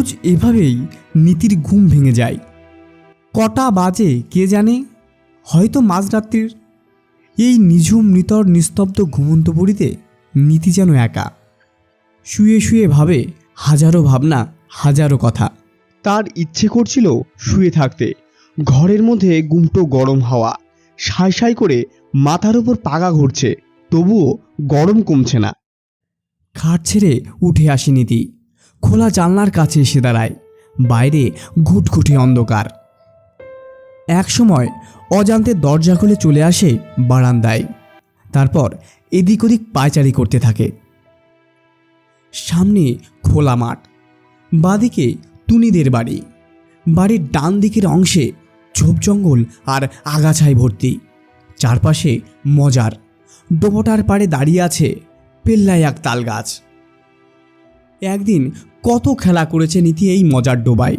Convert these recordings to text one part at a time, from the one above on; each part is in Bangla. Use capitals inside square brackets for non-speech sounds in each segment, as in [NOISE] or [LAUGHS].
রোজ এভাবেই নীতির ঘুম ভেঙে যায়। কটা বাজে কে জানে? হয়তো মাঝরাত্রির। এই নিঝুম, নিতর, নিস্তব্ধ ঘুমন্ত পুরীতে নীতি যেন একা। শুয়ে শুয়ে ভাবে হাজারো ভাবনা, হাজারো কথা। তার ইচ্ছে করছিল শুয়ে থাকতে। ঘরের মধ্যে গুমটো গরম হাওয়া। সাই সাই করে মাথার উপর পাগা ঘুরছে, তবুও গরম কমছে না। খাট ছেড়ে উঠে আসি নীতি। খোলা জানলার কাছে এসে দাঁড়ায়। বাইরে ঘুটঘুটে অন্ধকার। একসময় অজান্তে দরজা খুলে চলে আসে বারান্দায়। তারপর এদিক ওদিক পায়চারি করতে থাকে। সামনে খোলা মাঠ, বাদিকে টুনিদের বাড়ি। বাড়ির ডান দিকের অংশে ঝোপ জঙ্গল আর আগাছায় ভর্তি। চারপাশে মজার ডোবটার পাড়ে দাঁড়িয়ে আছে পেল্লায় এক তাল গাছ একদিন কত খেলা করেছে নীতি এই মজার ডোবায়।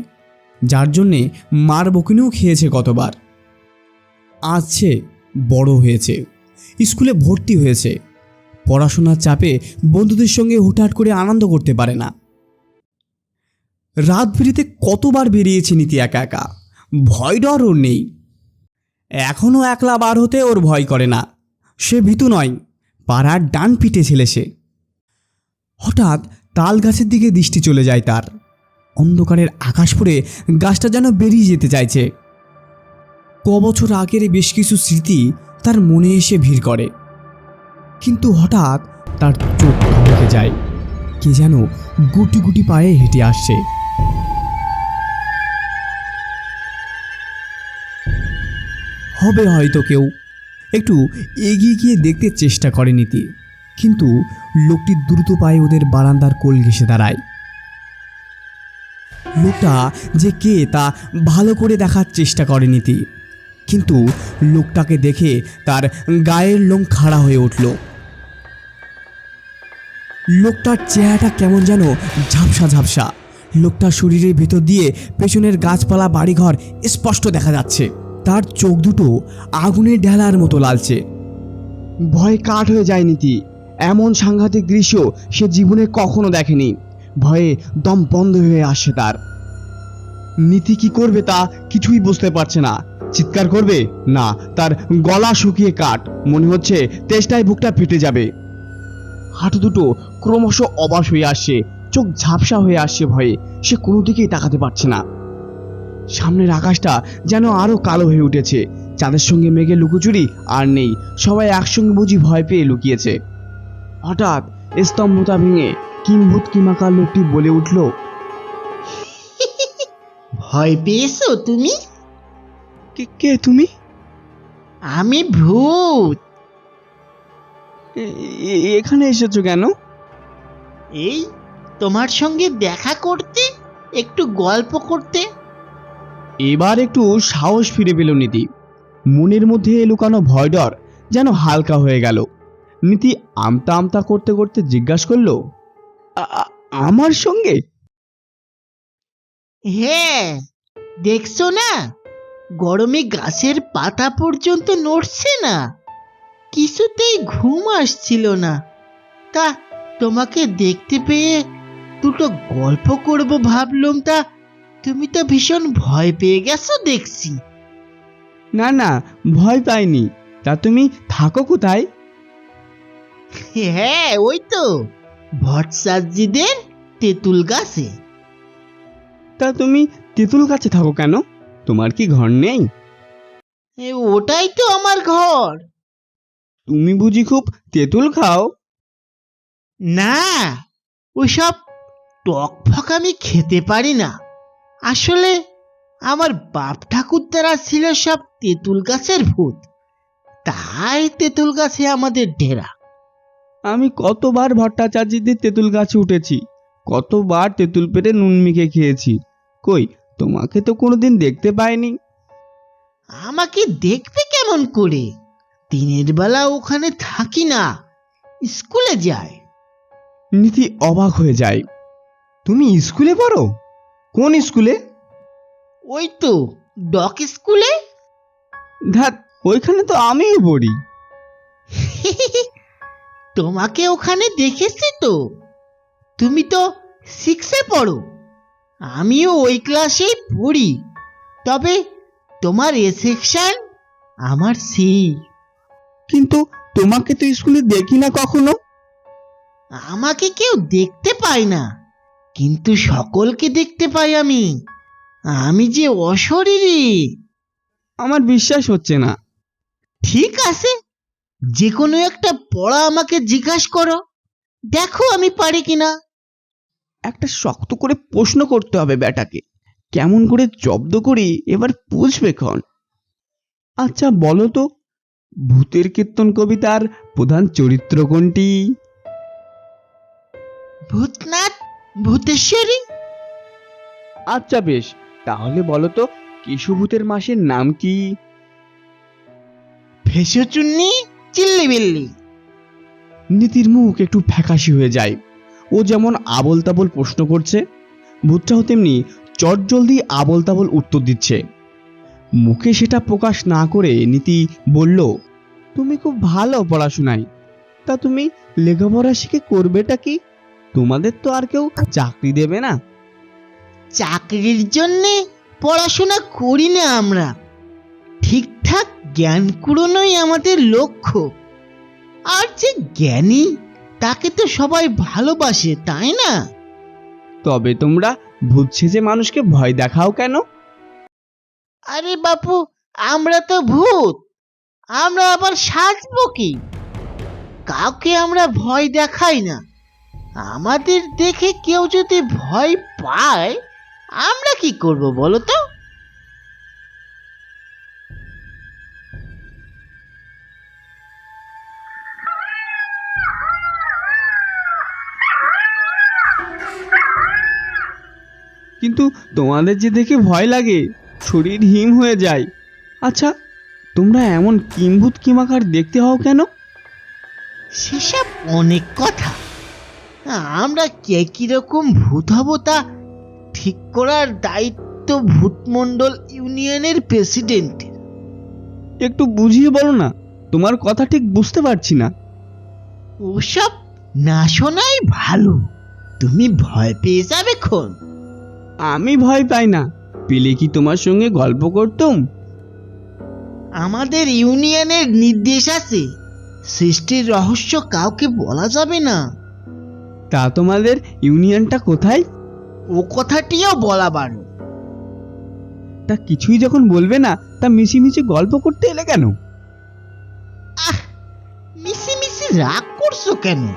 যার জন্যে মার বকিনেও খেয়েছে কতবার। সে বড় হয়েছে, স্কুলে ভর্তি হয়েছে, পড়াশোনার চাপে বন্ধুদের সঙ্গে হুটহাট করে আনন্দ করতে পারে না। রাত ফিরিতে কতবার বেরিয়েছে নীতি একা একা, ভয় ডর ওর নেই। এখনও একলা বার হতে ওর ভয় করে না, সে ভীতু নয়, পাড়ার ডান পিটে ছেলে সে। হঠাৎ তাল গাছের দিকে দৃষ্টি চলে যায় তার। অন্ধকারের আকাশ পড়ে গাছটা যেন বেরিয়ে যেতে চাইছে। ক বছর আগের বেশ কিছু স্মৃতি তার মনে এসে ভিড় করে। কিন্তু হঠাৎ তার চোখ থমকে যায়। কে যেন গুটি গুটি পায়ে হেঁটে আসছে। হবে হয়তো কেউ। একটু এগিয়ে গিয়ে দেখতে চেষ্টা করে নীতি। কিন্তু লোকটি দ্রুত পায়ে ওদের বারান্দার কোল ঘেসে দাঁড়ায়। লোকটা যে কে তা ভালো করে দেখার চেষ্টা করে নীতি। কিন্তু লোকটাকে দেখে তার গায়ের লোম খাড়া হয়ে উঠল। লোকটার চেহারাটা কেমন যেন ঝাপসা ঝাপসা। লোকটার শরীরের ভেতর দিয়ে পেছনের গাছপালা, বাড়িঘর স্পষ্ট দেখা যাচ্ছে। তার চোখ দুটো আগুনের ঢেলার মতো লালচে। ভয় কাঠ হয়ে যায় নীতি। এমন সাংঘাতিক দৃশ্য সে জীবনে কখনো দেখেনি। ভয়ে দম বন্ধ হয়ে আসে তার। নীতি কি করবে তা কিছুই বুঝতে পারছে না। চিৎকার করবে? না, তার গলা শুকিয়ে কাঠ। মনে হচ্ছে তেষ্টায় বুকটা ফেটে যাবে। হাঁটু দুটো ক্রমশ অবাস হয়ে আসছে, চোখ ঝাপসা হয়ে আসছে ভয়ে। সে কোনো দিকেই তাকাতে পারছে না। সামনের আকাশটা যেন আরও কালো হয়ে উঠেছে। চাঁদের সঙ্গে মেঘে লুকোচুরি আর নেই। সবাই একসঙ্গে বুঝি ভয় পেয়ে লুকিয়েছে। হঠাৎ স্তম্ভতা ভেঙে কিম্ভূত কিমাকার লোকটি বলে উঠল ভয় পেয়েছ তুমি? কে কে তুমি? আমি ভূত। এখানে এসেছ কেন? এই তোমার সঙ্গে দেখা করতে একটু গল্প করতে। এবার একটু সাহস ফিরে পেল নীতি মনের মধ্যে লুকানো ভয় ডর যেন হালকা হয়ে গেল। নীতি আমতা আমতা করতে করতে জিজ্ঞাসা করল "আ- আ- আমার সঙ্গে? হ্যাঁ দেখছ না? গরমে গাছের পাতা পর্যন্ত নড়ছে না। কিছুতেই ঘুম আসছিল না। তা তোমাকে দেখতে পেয়ে দুটো গল্প করব ভাবলাম। তা তুমি তো ভীষণ ভয় পেয়ে গেছো দেখছি। না না ভয় পাইনি। তা তুমি থাকো কোথায়? হ্যাঁ ওই তো। ভট্টাচার্যদের তেঁতুল গাছে। তা তুমি তেঁতুল গাছে থাকো কেন? তোমার কি ঘর নেই? এ, ওটাই তো আমার ঘর। তুমি বুঝি খুব তেঁতুল খাও? না ওইসব টক ফক আমি খেতে পারি না। আসলে আমার বাপ ঠাকুর তারা ছিল সব তেঁতুল গাছের ভূত। তাই তেঁতুল গাছে আমাদের ডেরা। আমি কতবার ভট্টাচার্যদের তেঁতুল গাছে উঠেছি কতবার তেঁতুল পেটে নুন মেখে খেয়েছি। কই তোমাকে তো কোনোদিন দেখতে পাইনি। আমাকে দেখবে কেমন করে? দিনের বেলা ওখানে থাকি না স্কুলে যায়। নীতি অবাক হয়ে যায়। তুমি স্কুলে পড়ো? কোন স্কুলে? ওই তো ডক স্কুলে। ধ্যাত ওইখানে তো আমিও পড়ি। [LAUGHS] তোমাকে ওখানে দেখেছি তো। তুমি তো সিক্সে পড়ো। আমিও ওই ক্লাসেই পড়ি। তবে তোমার এ সেকশন আমার সি কিন্তু তোমাকে তো স্কুলে দেখি না কখনো? আমাকে কেউ দেখতে পায় না। কিন্তু সকলকে দেখতে পাই আমি। আমি যে অশরীরী। আমার বিশ্বাস হচ্ছে না। ঠিক আছে। যে কোনো একটা পড়া আমাকে জিজ্ঞাসা করো। দেখো আমি পারি কিনা। একটা শক্ত করে প্রশ্ন করতে হবে ব্যাটাকে। কেমন করে জব্দ করি এবার বুঝবে ক্ষণ আচ্ছা বলো তো ভূতের কীর্তন কবিতার প্রধান চরিত্র কোনটি? ভূতনাথ ভূতেশ্বরী? আচ্ছা বেশ তাহলে বলো তো কেশুভূতের মাসের নাম কি? ভেষচুন্নি চিল্লি বিল্লি। নীতির মুখ একটু ফ্যাকাশি হয়ে যায়। ও যেমন আবল তাবল প্রশ্ন করছে ভূতটাও তেমনি চটজলদি আবল তাবল উত্তর দিচ্ছে। মুখে সেটা প্রকাশ না করে নীতি বলল তুমি খুব ভালো পড়াশোনায়। তা তুমি লেখাপড়া শিখে করবেটা কি? তোমাদের তো আর কেউ চাকরি দেবে না। চাকরির জন্যে পড়াশোনা করি না আমরা। ঠিকঠাক জ্ঞান কুড়োনোই আমাদের লক্ষ্য। আর যে জ্ঞানী তাকে তো সবাই ভালোবাসে তাই না? তবে তোমরা ভূত সেজে মানুষকে ভয় দেখাও কেন? আরে বাপু আমরা তো ভূত। আমরা আবার সাজবো কি? কাউকে আমরা ভয় দেখাই না। আমাদের দেখে কেউ যদি ভয় পায় আমরা কি করব বলো তো? কিন্তু তোমাদের যে দেখে ভয় লাগে শরীর হিম হয়ে যায়। আচ্ছা তোমরা এমন কিম্ভূত কিমাকার দেখতে হও কেন? সেসব অনেক কথা। আমরা কে কীরকম ভূত হব তা ঠিক করার দায়িত্ব ভূতমণ্ডল ইউনিয়নের প্রেসিডেন্টের। একটু বুঝিয়ে বলো না তোমার কথা ঠিক বুঝতে পারছি না। ওসব না শোনাই ভালো। তুমি ভয় পেয়ে যাবে খন। আমি ভয় পাই না। পেলে কি তোমার সঙ্গে গল্প করতুম? আমাদের ইউনিয়নের নির্দেশ আছে। সৃষ্টির রহস্য কাউকে বলা যাবে না। তা তোমাদের ইউনিয়নটা কোথায়? ও কথাটিও বলা বারো তা কিছুই যখন বলবে না তা মিছিমিছি গল্প করতে এলে কেন? আহ মিশি মিশি রাগ করছ কেন?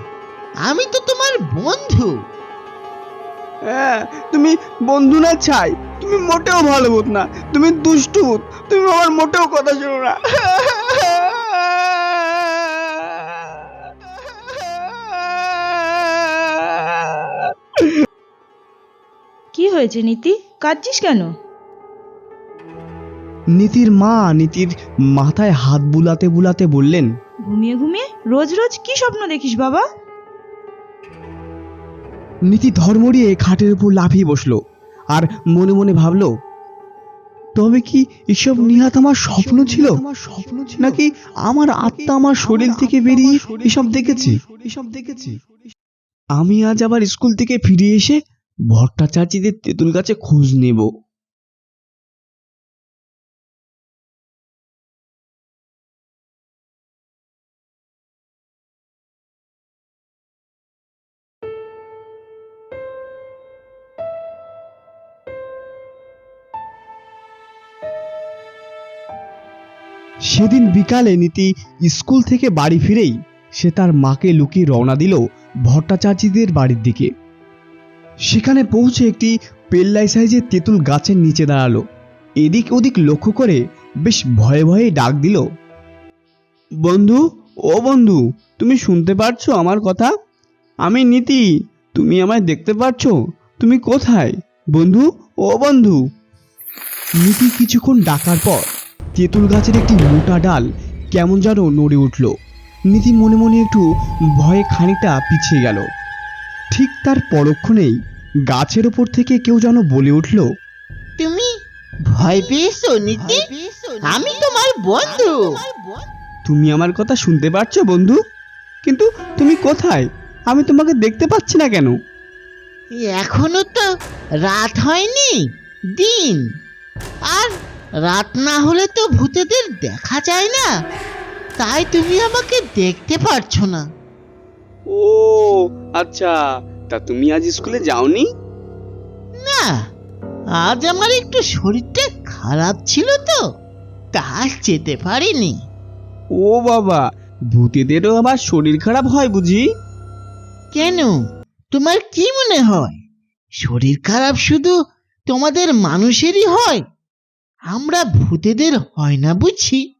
আমি তো তোমার বন্ধু। হ্যাঁ তুমি বন্ধু না ছাই তুমি মোটেও ভালো বোধ না তুমি দুষ্টু ভূত। তুমি আমার মোটেও কথা শোনো না। কি হয়েছে নীতি? কাঁদছিস কেন? নীতির মা নীতির মাথায় হাত বুলাতে বুলাতে বললেন ঘুমিয়ে ঘুমিয়ে রোজ রোজ কি স্বপ্ন দেখিস বাবা? নীতি ধর্মড়িয়ে খাটের উপর লাফিয়ে বসল আর মনে মনে ভাবলো, তবে কি এসব নিহাত আমার স্বপ্ন ছিল? স্বপ্ন নাকি আমার আত্মা আমার শরীর থেকে বেরিয়ে এসব দেখেছি এসব দেখেছি? আমি আজ আবার স্কুল থেকে ফিরে এসে ভট্টাচার্যদের তেঁতুল গাছে খোঁজ নেব। সেদিন বিকালে নীতি স্কুল থেকে বাড়ি ফিরেই সে তার মাকে লুকিয়ে রওনা দিল ভট্টাচার্যদের বাড়ির দিকে। সেখানে পৌঁছে একটি পেল্লাই সাইজের তেঁতুল গাছের নিচে দাঁড়াল। এদিক ওদিক লক্ষ্য করে বেশ ভয়ে ভয়ে ডাক দিল, বন্ধু, ও বন্ধু, তুমি শুনতে পারছ আমার কথা? আমি নীতি, তুমি আমায় দেখতে পারছ? তুমি কোথায়? বন্ধু, ও বন্ধু। নীতি কিছুক্ষণ ডাকার পর তেঁতুল গাছের একটি মোটা ডাল কেমন যেন নড়ে উঠল। নীতি মনে মনে একটু ভয়ে খানিকটা পিছিয়ে গেল। ঠিক তার পরক্ষণেই গাছের ওপর থেকে কেউ যেন বলে উঠল তুমি ভয় পেয়েছ নীতি আমি তোমার বন্ধু। তুমি আমার কথা শুনতে পারছ বন্ধু? কিন্তু তুমি কোথায়? আমি তোমাকে দেখতে পাচ্ছি না কেন? এখনও তো রাত হয়নি দিন। আর রাত না হলে তো ভূতেদের দেখা যায় না। তাই তুমি আমাকে দেখতে পারছ না। ও আচ্ছা তা তুমি আজ স্কুলে যাওনি? না আজ আমার একটু শরীরটা খারাপ ছিল তো তাই যেতে পারিনি। ও বাবা ভূতেদেরও আবার শরীর খারাপ হয় বুঝি? কেন? তোমার কি মনে হয়? শরীর খারাপ শুধু তোমাদের মানুষেরই হয় আমরা ভূতেদের হয় না বুঝছি?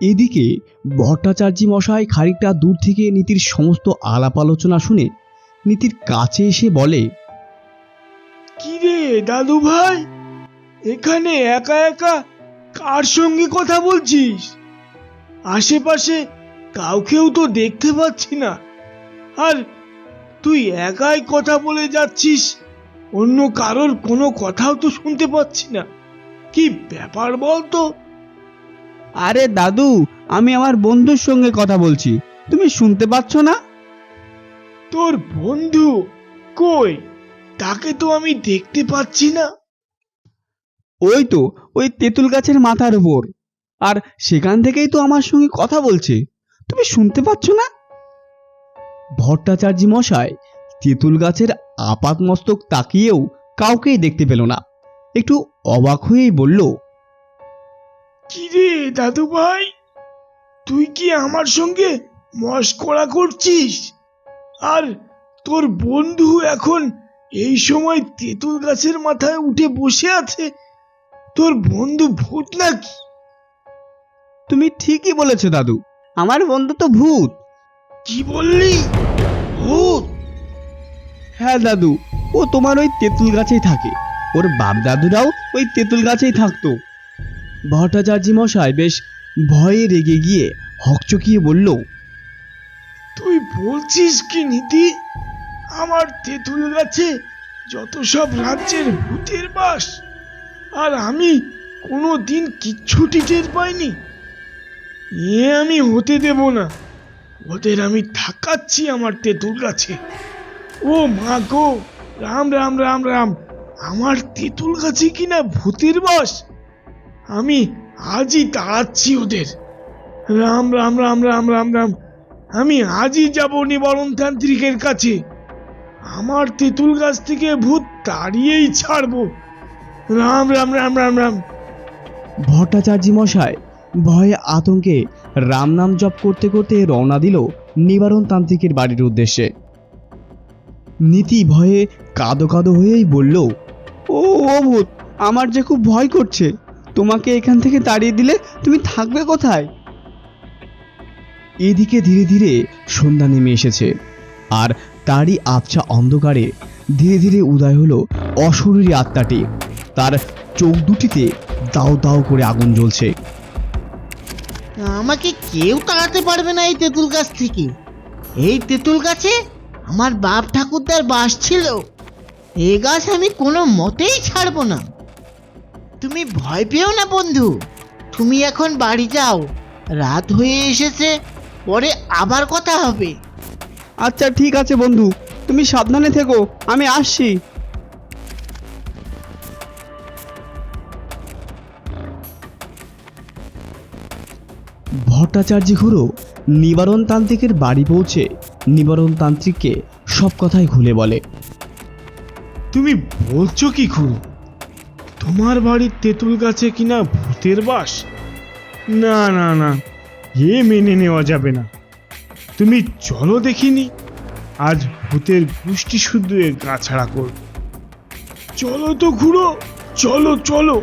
এদিকে ভট্টাচার্য মশাই খানিকটা দূর থেকে নীতির সমস্ত আলাপ আলোচনা শুনে নীতির কাছে এসে বলে কি রে দাদু ভাই? এখানে একা একা কার সঙ্গে কথা বলছিস? আশেপাশে কাউকেও তো দেখতে পাচ্ছি না। আর তুই একাই কথা বলে যাচ্ছিস অন্য কারোর কোনো কথাও তো শুনতে পাচ্ছি না। কি ব্যাপার বল তো আরে দাদু, আমি আমার বন্ধুর সঙ্গে কথা বলছি। তুমি শুনতে পাচ্ছ না? তোর বন্ধু কই? তাকে তো আমি দেখতে পাচ্ছি না। ওই তো, ওই তেঁতুল গাছের মাথার উপর। আর সেখান থেকেই তো আমার সঙ্গে কথা বলছে। তুমি শুনতে পাচ্ছ না? ভট্টাচার্য মশাই তেঁতুল গাছের আপাত মস্তক তাকিয়েও কাউকেই দেখতে পেল না। একটু অবাক হয়েই বলল কি রে দাদু ভাই তুই কি আমার সঙ্গে মস্করা করছিস? আর তোর বন্ধু এখন এই সময় তেঁতুল গাছের মাথায় উঠে বসে আছে তোর বন্ধু ভূত নাকি? তুমি ঠিকই বলেছ দাদু আমার বন্ধু তো ভূত। কি বললি? ভূত? হ্যাঁ দাদু ও তোমার ওই তেঁতুল গাছেই থাকে। ওর বাপ দাদুরাও ওই তেঁতুল গাছেই থাকতো। ভট্টাচার্য মশাই বেশ ভয়ে রেগে গিয়ে হকচকিয়ে বলল, তুই বলছিস কি নীতি? আমার তেঁতুল গাছে যত সব রাজ্যের ভূতের বাস, আর আমি কোনো দিন কিচ্ছুটি টের পাইনি। এ আমি হতে দেব না, ওদের আমি থাকাচ্ছি আমার তেঁতুল গাছে। ও মা গো, রাম রাম রাম রাম আমার তেঁতুল গাছে কিনা ভূতের বাস? আমি আজই তাড়াচ্ছি ওদের। রাম রাম রাম রাম রাম রাম। আমি আজই যাব নিবারণ তান্ত্রিকের কাছে। আমার তেঁতুল গাছ থেকে ভূত তাড়িয়েই ছাড়বো। রাম রাম রাম রাম রাম। ভট্টাচার্য মশাই, ভয়ে আতঙ্কে রাম নাম জপ করতে করতে রওনা দিল নিবারণ তান্ত্রিকের বাড়ির উদ্দেশ্যে। নীতি ভয়ে কাদো কাদো হয়েই বলল ও ও ভূত, আমার যে খুব ভয় করছে। তোমাকে এখান থেকে তাড়িয়ে দিলে তুমি থাকবে কোথায়? এদিকে ধীরে ধীরে সন্ধ্যা নেমে এসেছে, আর তারই আবছা অন্ধকারে ধীরে ধীরে উদয় হলো অশরীরী আত্মাটি। তার চোখ দুটিতে দাও দাও করে আগুন জ্বলছে। আমাকে কেউ তাড়াতে পারবে না এই তেঁতুল গাছ থেকে। এই তেঁতুল গাছে আমার বাপ ঠাকুরদার বাস ছিল। এই গাছ আমি কোনো মতেই ছাড়বো না। তুমি ভয় পেও না, বন্ধু। তুমি এখন বাড়ি যাও। রাত হয়ে এসেছে, পরে আবার কথা হবে। আচ্ছা ঠিক আছে, বন্ধু। তুমি সাবধানে থেকো, আমি আসছি। ভট্টাচার্য ঘুরো নিবারণ তান্ত্রিকের বাড়ি পৌঁছে নিবারণ তান্ত্রিককে সব কথাই খুলে বলে। তুমি বলছো কি খুড়ো? তোমার বাড়ির তেঁতুল গাছে কিনা ভূতের বাস? না না না, এ মেনে নেওয়া যাবে না। তুমি চলো দেখিনি, আজ ভূতের গোষ্ঠী শুদ্ধ এ গা ছাড়া করব। চলো তো খুড়ো, চলো চলো।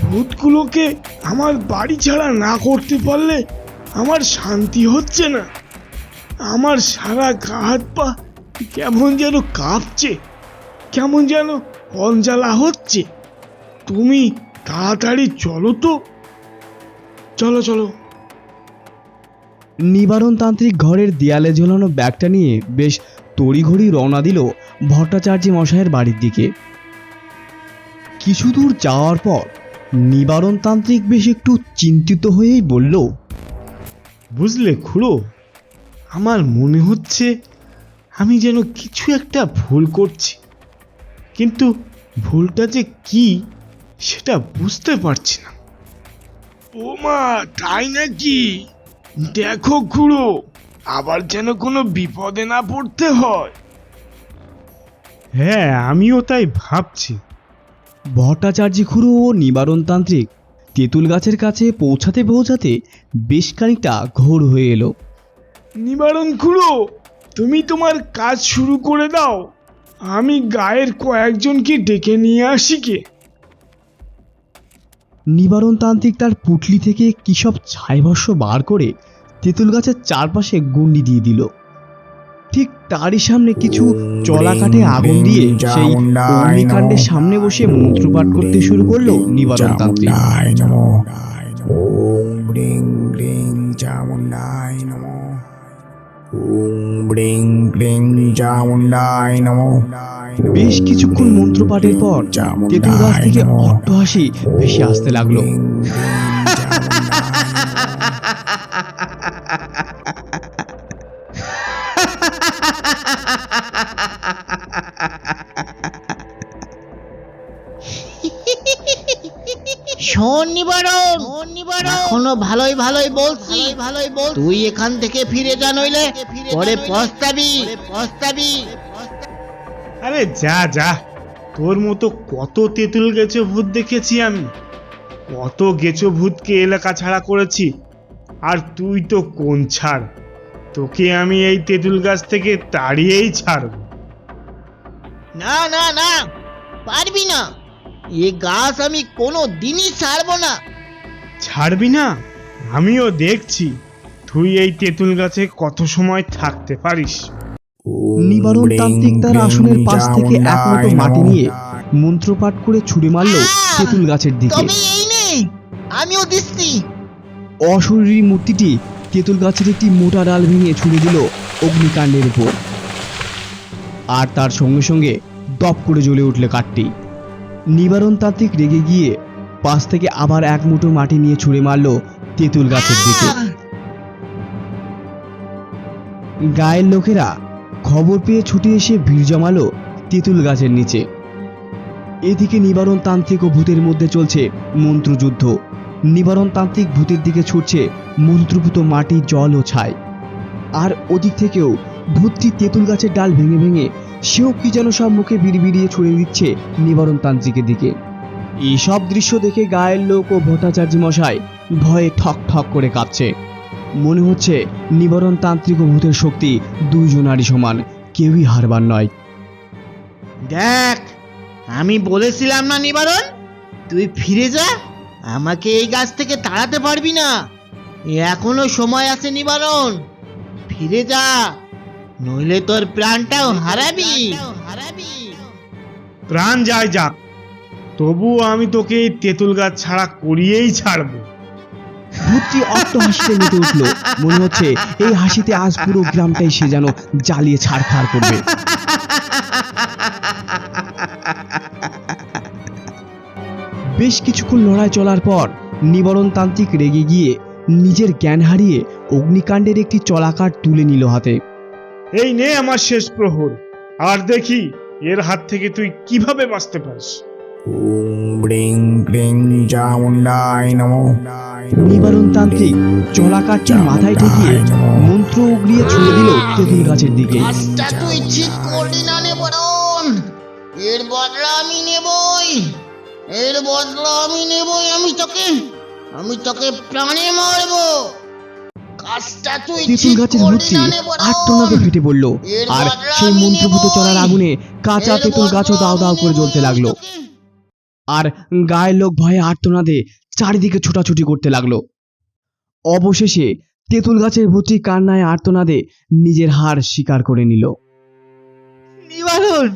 ভূতগুলোকে আমার বাড়ি ছাড়া না করতে পারলে আমার শান্তি হচ্ছে না। আমার সারা গা হাত পা কেমন যেন কাঁপছে। কেমন যেন অঞ্জালা হচ্ছে। তুমি তাড়াতাড়ি চলো তো। চলো চলো। নিবারণ তান্ত্রিক ঘরের দেয়ালে ঝোলানো ব্যাগটা নিয়ে বেশ তড়িঘড়ি রওনা দিল ভট্টাচার্য মশাইয়ের বাড়ির দিকে। কিছু দূর যাওয়ার পর নিবারণ তান্ত্রিক বেশ একটু চিন্তিত হয়েই বলল বুঝলে খুড়ো আমার মনে হচ্ছে আমি যেন কিছু একটা ভুল করছি। কিন্তু ভুলটা যে কি সেটা বুঝতে পারছি না। ও মা তাই নাকি? দেখো খুড়ো আবার যেন কোনো বিপদে না পড়তে হয়। হ্যাঁ আমিও তাই ভাবছি। ভট্টাচার্য খুড়ো ও নিবারণতান্ত্রিক তেঁতুল গাছের কাছে পৌঁছাতে পৌঁছাতে বেশ খানিকটা ঘোর হয়ে এলো। নিবারণ খুড়ো তুমি তোমার কাজ শুরু করে দাও। আমি গায়ের কয়েকজনকে ডেকে নিয়ে আসি কে? নিবারণতান্ত্রিক তার পুটলি থেকে কী সব ছাইভস্য বার করে তেঁতুল গাছের চারপাশে গুন্ডি দিয়ে দিল। ঠিক তারই সামনে কিছু চলা কাঠে আগুন দিয়ে সেই অগ্নিকাণ্ডের সামনে বসে মন্ত্রপাঠ করতে শুরু করল নিবারণতান্ত্রিক। চামুন্ডায় নমো ওং ব্রিং ব্রিং চামুন্ডায় নমো ওং ব্রিং ব্রিং চামুন্ডায় নমো। বেশ কিছুক্ষণ মন্ত্রপাঠের পর তেঁতুল গাছ থেকে অট্টহাসি ভেসে আসতে লাগল। ভালোই ভালোই বলছি। ভালোই বল তুই এখান থেকে ফিরে যা নইলে। পরে পস্তাবি। পস্তাবি। আরে যা যা। তোর মতো কত তেঁতুল গেছো ভূত দেখেছি আমি। কত গেছো ভূতকে এলাকা ছাড়া করেছি। আর তুই তো কোন ছাড়? তোকে আমি এই তেঁতুল গাছ থেকে তাড়িয়েই ছাড়ব। না না না। পারবি না। এ গাছ আমি কোনো দিনই ছাড়বো না। ছাড়বি না? আমিও দেখছি। তুই এই তেঁতুল গাছে কত সময় থাকতে পারিস? নিবারণ তান্ত্রিক তার আসনের পাশ থেকে এক মুঠো মাটি নিয়ে মন্ত্রপাঠ করে ছুড়ে মারলো তেঁতুল গাছের দিকে। তবে এই নে আমিও দিচ্ছি। অশরীরী মূর্তিটি তেঁতুল গাছের একটি মোটা ডাল ভেঙে ছুড়ে দিল অগ্নিকাণ্ডের উপর। আর তার সঙ্গে সঙ্গে দপ করে জ্বলে উঠল কাঠটি। নিবারণ তান্ত্রিক রেগে গিয়ে পাশ থেকে আবার এক মুঠো মাটি নিয়ে ছুঁড়ে মারল তেঁতুল গাছের দিকে। গায়ের লোকেরা খবর পেয়ে ছুটে এসে ভিড় জমালো তেঁতুল গাছের নিচে। এদিকে নিবারণ তান্ত্রিক ও ভূতের মধ্যে চলছে মন্ত্রযুদ্ধ। নিবারণ তান্ত্রিক ভূতের দিকে ছুটছে মন্ত্রভূত মাটি, জল ও ছাই। আর ওদিক থেকেও ভূতটি তেঁতুল গাছের ডাল ভেঙে ভেঙে সেও কি যেন সব মুখে বিড়বিড়িয়ে ছুড়ে দিচ্ছে নিবারণ তান্ত্রিকের দিকে। এইসব দৃশ্য দেখে গায়ের লোক ও ভট্টাচার্য মশাই ভয়ে ঠক ঠক করে কাঁপছে। মনে হচ্ছে নিবারণ তান্ত্রিক ও ভূতের শক্তি দুইজনারই সমান কেউই হারবার নয়। দেখ আমি বলেছিলাম না নিবারণ তুই ফিরে যা আমাকে এই গাছ থেকে তাড়াতে পারবি না। এখনও সময় আছে নিবারণ ফিরে যা নইলে তোর প্রাণটাও হারাবি হারাবি। প্রাণ যায় যাক। তবুও আমি তোকে এই তেঁতুল গাছ ছাড়া করিয়েই ছাড়বো। ভূতটি অট্ট হাসিতে মেতে উঠল। মনে হচ্ছে এই হাসিতে আজ পুরো গ্রামটাই সে যেন জ্বালিয়ে ছাড়খাড় করবে। বেশ কিছুক্ষণ লড়াই চলার পর নিবরণ তান্ত্রিক রেগে গিয়ে নিজের জ্ঞান হারিয়ে অগ্নিকাণ্ডের একটি চলাকার তুলে নিল হাতে। এই নে আমার শেষ প্রহর। আর দেখি এর হাত থেকে তুই কীভাবে বাঁচতে পারিস? ওং ব্রিং ব্রিং চামুন্ডায় নমো। নিবারণ তান্ত্রিক চলাকারটি মাথায় ঠেকিয়ে মন্ত্র উগলিয়ে ছুড়ে দিল তেঁতুল গাছের দিকে। কাজটা তুই ঠিক করলি না নিবারণ এর বদলা আমি নেবই। এর বদলা আমি নেবই। আমি তোকে আমি তোকে প্রাণে মারবো। কাজটা তুই তেঁতুল ঠিক গাছের করলি ভূতটি না নিবারণ। আটটনাকে ফেটে পড়ল। আর সেই মন্ত্রভূত। চলার আগুনে কাঁচা তেঁতুল গাছও দাও দাও করে জ্বলতে লাগল। আর গায়ের লোক ভয়ে আর্তনাদে চারিদিকে ছোটাছুটি করতে লাগল। অবশেষে তেঁতুল গাছের ভূতটি কান্নায় আর্তনাদে নিজের হার স্বীকার করে নিল। নিবারণ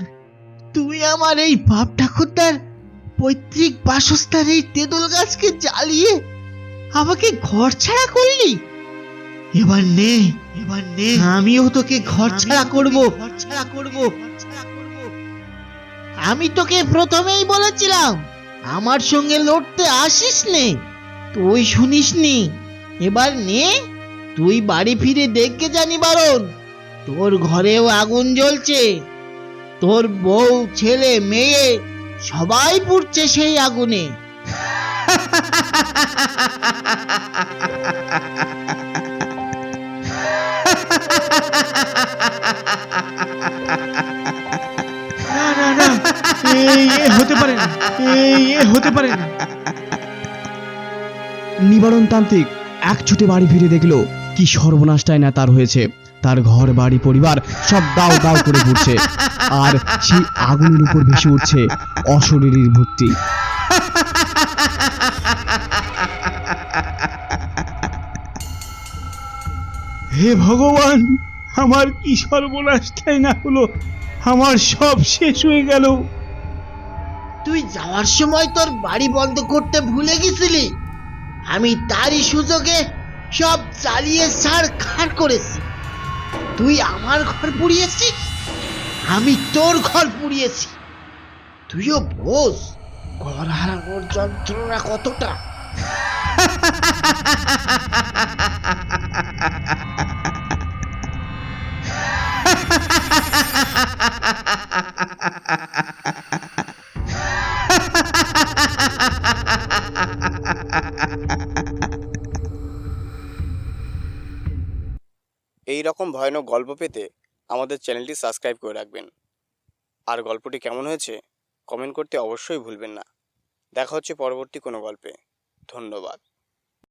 তুই আমার এই বাপ ঠাকুরদার পৈতৃক বাসস্থান এই তেঁতুল গাছকে জ্বালিয়ে আমাকে ঘর ছাড়া করলি? এবার নে এবার নে। আমিও তোকে ঘর ছাড়া করব। ঘর ছাড়া করব। আমি তোকে প্রথমেই বলেছিলাম, আমার সঙ্গে লড়তে আসিস নে। তুই শুনিসনি এবার নে, তুই বাড়ি ফিরে দেখকে জানি বারণ। তোর ঘরেও আগুন জ্বলছে। তোর বউ, ছেলে, মেয়ে, সবাই পুড়ছে সেই আগুনে। না না না হতে পারে হতে পারে নিবারণ তান্ত্রিক এক ছুটে বাড়ি ফিরে দেখল কি সর্বনাশটাই না তার হয়েছে। তার ঘর, বাড়ি, পরিবার সব দাও দাও করে পড়ছে আর সেই আগুনের উপর ভেসে উঠছে অশরীরীর মূর্তি হে ভগবান, আমার কি সর্বনাশটাই না হলো? আমার সব শেষ হয়ে গেল। তুই যাওয়ার সময় তোর বাড়ি বন্ধ করতে ভুলে গেছিলি? আমি তারই সুযোগে সব চালিয়ে সার খার করেছি। তুই আমার ঘর পুড়িয়েছিস আমি তোর ঘর পুড়িয়েছি। তুইও বোঝ ঘর হারানোর যন্ত্রণা কতটা। [LAUGHS] এই রকম ভয়ানক গল্প পেতে আমাদের চ্যানেলটি সাবস্ক্রাইব করে রাখবেন। আর গল্পটি কেমন হয়েছে কমেন্ট করতে অবশ্যই ভুলবেন না। দেখা হচ্ছে পরবর্তী কোনো গল্পে। ধন্যবাদ।